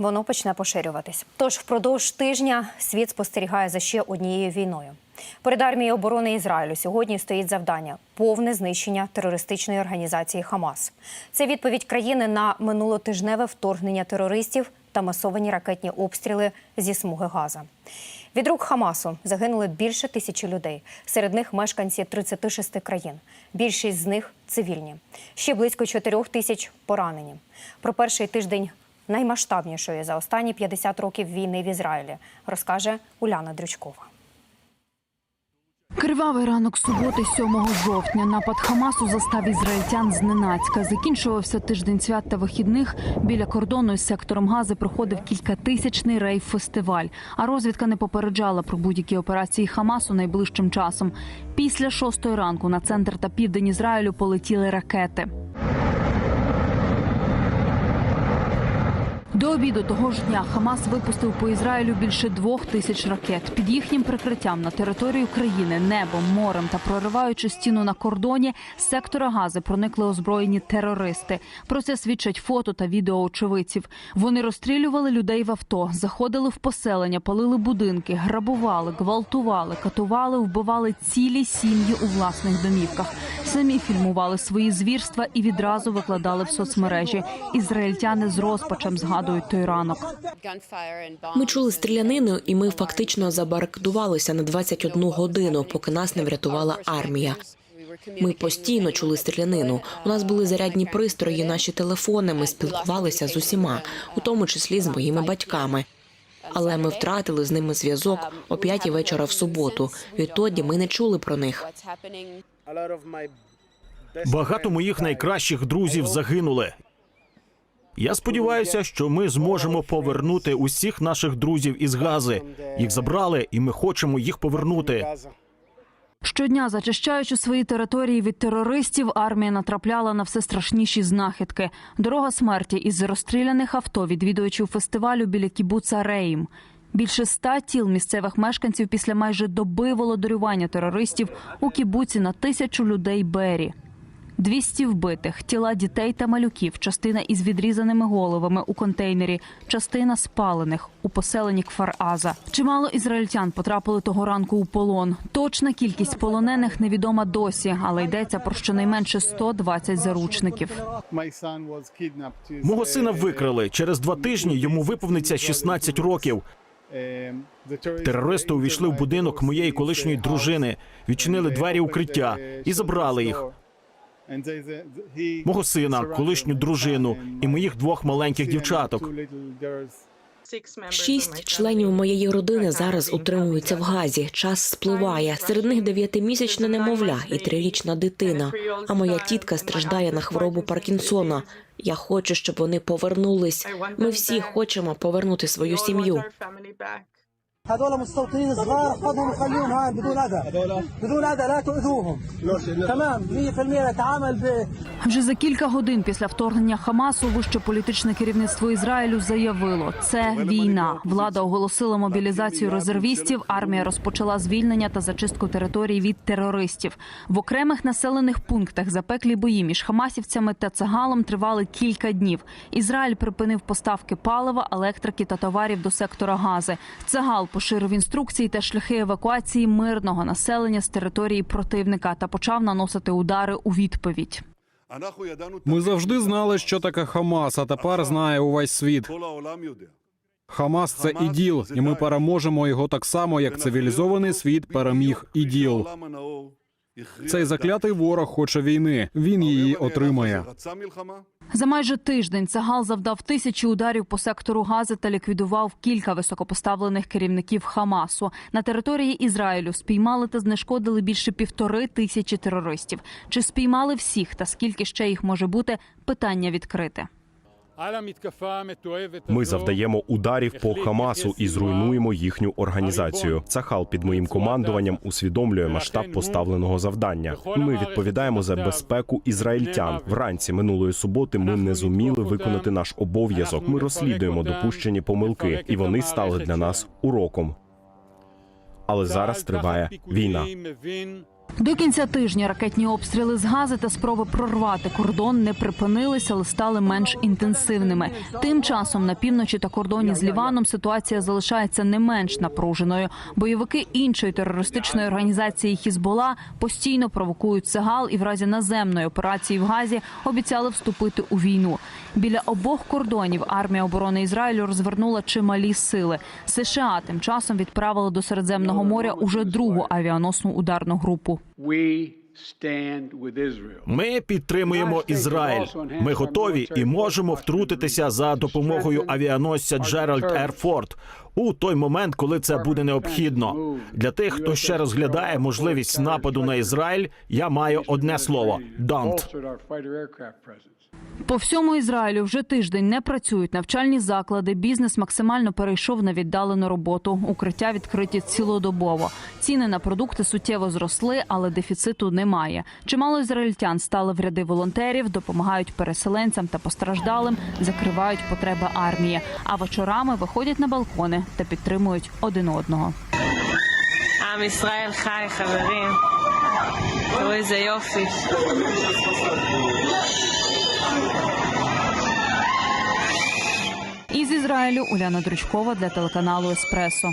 воно почне поширюватись. Тож впродовж тижня світ спостерігає за ще однією війною. Перед армією оборони Ізраїлю сьогодні стоїть завдання повне знищення терористичної організації Хамас. Це відповідь країни на минулотижневе вторгнення терористів та масовані ракетні обстріли зі смуги Газа. Від рук Хамасу загинули більше тисячі людей. Серед них мешканці 36 країн. Більшість з них цивільні. Ще близько 4 тисяч поранені. Про перший тиждень наймасштабнішої за останні 50 років війни в Ізраїлі розкаже Уляна Дрючкова. Кривавий ранок суботи, 7 жовтня. Напад Хамасу застав ізраїльтян зненацька. Закінчувався тиждень свят та вихідних. Біля кордону із сектором Гази проходив кількатисячний рейв-фестиваль. А розвідка не попереджала про будь-які операції Хамасу найближчим часом. Після шостої ранку на центр та південь Ізраїлю полетіли ракети. До обіду того ж дня Хамас випустив по Ізраїлю більше двох тисяч ракет. Під їхнім прикриттям на територію країни небом, морем та прориваючи стіну на кордоні з сектора Гази проникли озброєні терористи. Про це свідчать фото та відео очевидців. Вони розстрілювали людей в авто, заходили в поселення, палили будинки, грабували, гвалтували, катували, вбивали цілі сім'ї у власних домівках. Самі фільмували свої звірства і відразу викладали в соцмережі. Ізраїльтяни з розпачем згадують той ранок. Ми чули стрілянину, і ми фактично забарикадувалися на 21 годину, поки нас не врятувала армія. Ми постійно чули стрілянину. У нас були зарядні пристрої, наші телефони. Ми спілкувалися з усіма, у тому числі з моїми батьками. Але ми втратили з ними зв'язок о п'ятій вечора в суботу. Відтоді ми не чули про них. Багато моїх найкращих друзів загинули. Я сподіваюся, що ми зможемо повернути усіх наших друзів із Гази. Їх забрали, і ми хочемо їх повернути. Щодня, зачищаючи свої території від терористів, армія натрапляла на все страшніші знахідки. Дорога смерті із розстріляних авто відвідувачів фестивалю біля кібуца Рейм. Більше ста тіл місцевих мешканців після майже доби володарювання терористів у кібуці на тисячу людей Бері. 200 вбитих, тіла дітей та малюків, частина із відрізаними головами у контейнері, частина спалених у поселенні Кфар-Аза. Чимало ізраїльтян потрапили того ранку у полон. Точна кількість полонених невідома досі, але йдеться про щонайменше 120 заручників. Мого сина викрали. Через два тижні йому виповниться 16 років. Терористи увійшли в будинок моєї колишньої дружини, відчинили двері укриття і забрали їх. Мого сина, колишню дружину і моїх двох маленьких дівчаток. Шість членів моєї родини зараз утримуються в газі. Час спливає. Серед них дев'ятимісячне немовля і трирічна дитина. А моя тітка страждає на хворобу Паркінсона. Я хочу, щоб вони повернулись. Ми всі хочемо повернути свою сім'ю. هذول مستوطنين صغار خذهم وخليهم هاي بدون اذى بدون اذى لا تؤذوهم تمام 100% نتعامل ب Вже за кілька годин після вторгнення Хамасу вище політичне керівництво Ізраїлю заявило, це війна. Влада оголосила мобілізацію резервістів. Армія розпочала звільнення та зачистку територій від терористів. В окремих населених пунктах запеклі бої між хамасівцями та цагалом тривали кілька днів. Ізраїль припинив поставки палива, електрики та товарів до сектора Гази. Цагал поширив інструкції та шляхи евакуації мирного населення з території противника та почав наносити удари у відповідь. Ми завжди знали, що таке Хамас, а тепер знає увесь світ. Хамас це іділ, і ми переможемо його так само, як цивілізований світ переміг іділ. Цей заклятий ворог хоче війни. Він її отримає. За майже тиждень Цагал завдав тисячі ударів по сектору Гази та ліквідував кілька високопоставлених керівників Хамасу. На території Ізраїлю спіймали та знешкодили більше півтори тисячі терористів. Чи спіймали всіх та скільки ще їх може бути? Питання відкрите. Ми завдаємо ударів по Хамасу і зруйнуємо їхню організацію. Цахал під моїм командуванням усвідомлює масштаб поставленого завдання. Ми відповідаємо за безпеку ізраїльтян. Вранці минулої суботи ми не зуміли виконати наш обов'язок. Ми розслідуємо допущені помилки, і вони стали для нас уроком. Але зараз триває війна. До кінця тижня ракетні обстріли з Гази та спроби прорвати кордон не припинилися, але стали менш інтенсивними. Тим часом на півночі та кордоні з Ліваном ситуація залишається не менш напруженою. Бойовики іншої терористичної організації Хізбола постійно провокують Сегал і в разі наземної операції в Газі обіцяли вступити у війну. Біля обох кордонів армія оборони Ізраїлю розвернула чималі сили. США тим часом відправили до Середземного моря уже другу авіаносну ударну групу. Ми підтримуємо Ізраїль. Ми готові і можемо втрутитися за допомогою авіаносця Джеральд Ерфорд у той момент, коли це буде необхідно. Для тих, хто ще розглядає можливість нападу на Ізраїль, я маю одне слово: «Don't». По всьому Ізраїлю вже тиждень не працюють навчальні заклади. Бізнес максимально перейшов на віддалену роботу. Укриття відкриті цілодобово. Ціни на продукти суттєво зросли, але дефіциту немає. Чимало ізраїльтян стали в ряди волонтерів, допомагають переселенцям та постраждалим, закривають потреби армії. А вечорами виходять на балкони та підтримують один одного. עם ישראל חי, חברים. תראו איזה יופי. Із Ізраїлю Уляна Дручкова для телеканалу Еспресо.